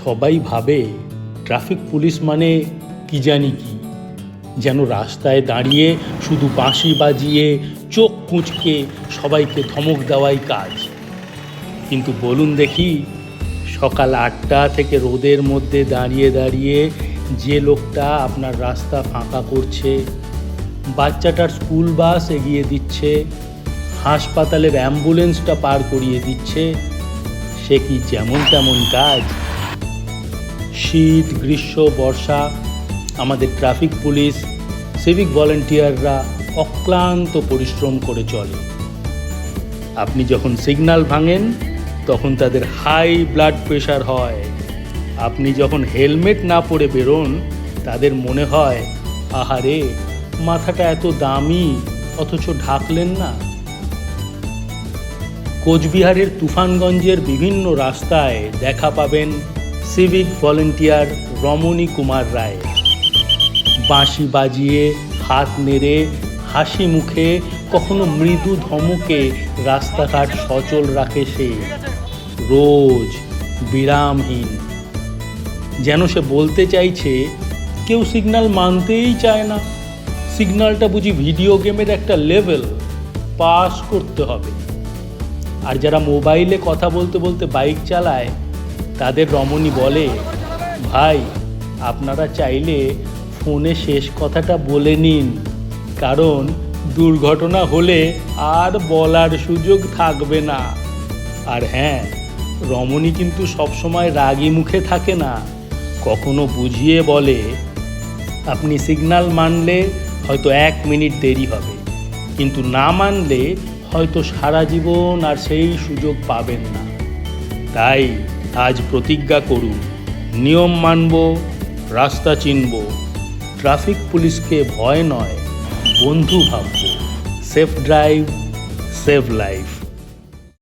সবাই ভাবে traffic police মানে কি জানি কি। যেন রাস্তায় দাঁড়িয়ে শুধু বাঁশি বাজিয়ে চোখ কুঁচকে সবাইকে ধমক দেওয়াই কাজ। কিন্তু বলুন দেখি, সকাল আটটা থেকে রোদের মধ্যে দাঁড়িয়ে দাঁড়িয়ে যে লোকটা আপনার রাস্তা ফাঁকা করছে, বাচ্চাটার স্কুল বাস এগিয়ে দিচ্ছে, হাসপাতালের অ্যাম্বুলেন্সটা পার করিয়ে দিচ্ছে, সে কি যেমন তেমন কাজ? শীত, গ্রীষ্ম, বর্ষা, আমাদের ট্রাফিক পুলিশ, সিভিক ভলেন্টিয়াররা অক্লান্ত পরিশ্রম করে চলে। আপনি যখন সিগন্যাল ভাঙেন, তখন তাদের হাই ব্লাড প্রেশার হয়। আপনি যখন হেলমেট না পরে বেরোন, তাদের মনে হয়, আহারে, মাথাটা এত দামি, অথচ ঢাকলেন না? কোচবিহারের তুফানগঞ্জের বিভিন্ন রাস্তায় দেখা পাবেন সিভিক ভলেন্টিয়ার রমণী কুমার রায়। বাঁশি বাজিয়ে হাত নেড়ে, হাসি মুখে কখনো মৃদু ধমকে রাস্তাঘাট সচল রাখে সে। রোজ বিরামহীন। যেন সে বলতে চাইছে, কেউ সিগন্যাল মানতেই চায় না। সিগন্যালটা বুঝি ভিডিও গেমের একটা লেভেল, পাস করতে হবে। আর যারা মোবাইলে কথা বলতে বলতে বাইক চালায় তাদের রমণী বলে, ভাই, আপনারা চাইলে ফোনে শেষ কথাটা বলে নিন। কারণ দুর্ঘটনা হলে আর বলার সুযোগ থাকবে না। আর হ্যাঁ রমণী কিন্তু সবসময় রাগী মুখে থাকে না। কখনো বুঝিয়ে বলে, আপনি সিগন্যাল মানলে হয়তো এক মিনিট দেরি হবে। কিন্তু না মানলে হয়তো সারা জীবন আর সেই সুযোগ পাবেন না। তাই আজ প্রতিজ্ঞা করুন। নিয়ম মানব, রাস্তা চিনব। ট্রাফিক পুলিশকে ভয় নয়, বন্ধু ভাবব। Safe drive save life.